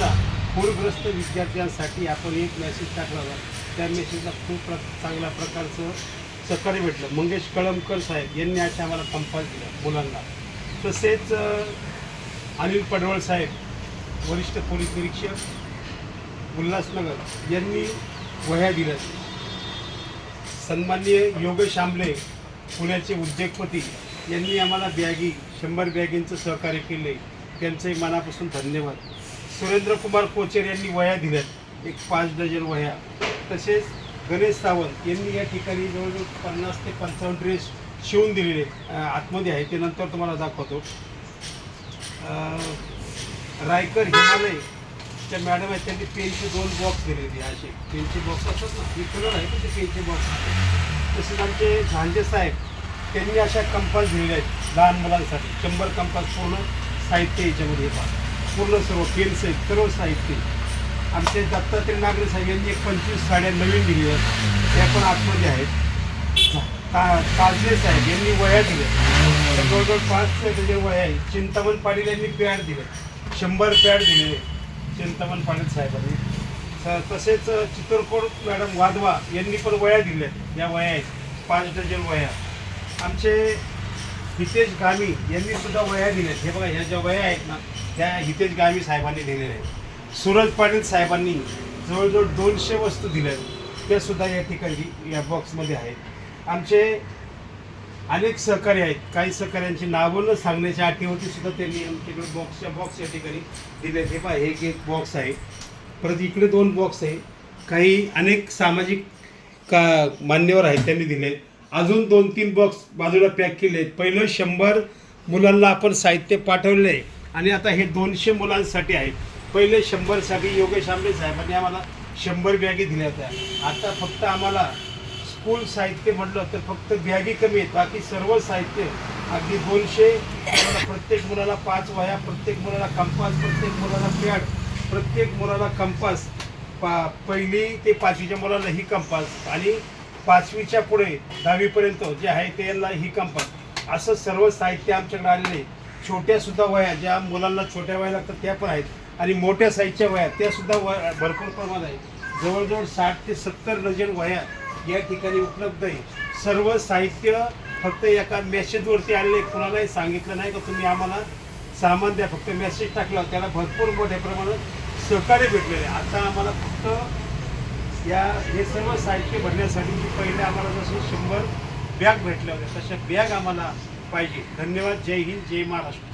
सुद्धा पूरग्रस्त विद्यार्थ्यांसाठी आपण एक मेसेज टाकला होता त्या मेसेजला खूप प्र चांगल्या प्रकारचं सहकार्य भेटलं. मंगेश कळमकर साहेब यांनी अशा आम्हाला कंपास दिला मुलांना. तसेच अनिल पडवळ साहेब वरिष्ठ पोलीस निरीक्षक उल्हासनगर यांनी वह्या दिल्या. सन्माननीय योगेश आंबले पुण्याचे उद्योगपती यांनी आम्हाला बॅगी शंभर बॅगींचं सहकार्य केले. त्यांचंही मनापासून धन्यवाद. सुरेंद्र कुमार कोचर यांनी वह्या दिल्यात. एक पाच डझन वह्या. तसेच गणेश सावंत यांनी या ठिकाणी जवळजवळ पन्नास ते पंचावन्न ड्रेस शिवून दिलेले आहेत. आतमध्ये आहे ते नंतर तुम्हाला दाखवतो. रायकर हिमालय त्या मॅडम आहेत. त्यांनी पेनचे दोन बॉक्स दिलेले असे पेनचे बॉक्स असतात ना हे कलर आहे ते पेनचे बॉक्स तसेच आमचे झांजे साहेब त्यांनी अशा कंपास दिलेल्या आहेत लहान मुलांसाठी. शंभर कंपास पूर्ण साहित्य याच्यामध्ये येतात. पूर्ण सर्व पेन्सिल सर्व साहित्य. आमचे दत्तात्रय नागरे साहेब यांनी एक पंचवीस साड्या नवीन दिलेल्या आहेत. त्या पण आतमध्ये आहेत. का काजले साहेब यांनी वह्या दिल्या. जवळजवळ पाच ते त्याच्या वह्या आहेत चिंतामण पाटील यांनी पॅड दिले. शंभर पॅड दिले चिंतामण पाटील साहेबांनी. स- तसेच चित्रकोट मॅडम वाधवा यांनी पण वह्या दिल्या या वह्या आहेत. पाच डझन वह्या. आमचे हितेश गामी यांनी सुद्धा वया दिल्यात हे बघा ह्या ज्या वह्या आहेत ना त्या हितेश गामी साहेबांनी दिलेल्या आहेत सूरज पाटील साहेबांनी जवळजवळ दोनशे वस्तू दिल्या त्या सुद्धा या ठिकाणी या बॉक्समध्ये आहेत. आमचे अनेक सहकारी आहेत. काही सहकाऱ्यांची नावं न सांगण्याच्या अटीवरती सुद्धा त्यांनी आमच्याकडे बॉक्सच्या बॉक्स या ठिकाणी दिले हे पहा हे एक बॉक्स आहे. परत इकडे दोन बॉक्स आहे. काही अनेक सामाजिक का मान्यवर आहेत त्यांनी दिले अजून दोन तीन बॉक्स बाजूला पॅक केले आहेत पहिलं शंभर मुलांना आपण साहित्य पाठवले आहे आणि आता हे दोनशे मुलांसाठी आहे. पहिले शंभरसाठी योगेश आंबे साहेबांनी आम्हाला शंभर बॅगी दिल्या होत्या. आता फक्त आम्हाला स्कूल साहित्य म्हटलं तर फक्त बॅगी कमी आहेत. बाकी सर्व साहित्य अगदी दोनशे प्रत्येक मुलाला पाच वह्या प्रत्येक मुलाला कंपास प्रत्येक मुलाला पॅड प्रत्येक मुलाला कंपास. पा पहिली ते पाचवीच्या मुलाला ही कंपास आणि पाचवीच्या पुढे दहावीपर्यंत जे आहे ते यांना ही कंपास. असं सर्व साहित्य आमच्याकडे आलेलं आहे. छोट्या सुद्धा वया ज्या मुलांना छोट्या वया लागतात त्या पण आहेत. आणि मोठ्या साईजच्या वया त्या सुद्धा व भरपूर प्रमाणात आहेत. जवळजवळ साठ ते सत्तर डझन वह्या या ठिकाणी उपलब्ध आहे. सर्व साहित्य फक्त एका मेसेजवरती आलेले कुणालाही सांगितलं नाही का तुम्ही आम्हाला सामान द्या. फक्त मेसेज टाकला त्याला भरपूर मोठ्या प्रमाणात सहकार्य भेटलेले आता आम्हाला फक्त या हे सर्व साहित्य भरण्यासाठी पहिले आम्हाला जसं शंभर बॅग भेटल्या होत्या तशा बॅग आम्हाला पाहिजे. धन्यवाद. जय हिंद. जय महाराष्ट्र.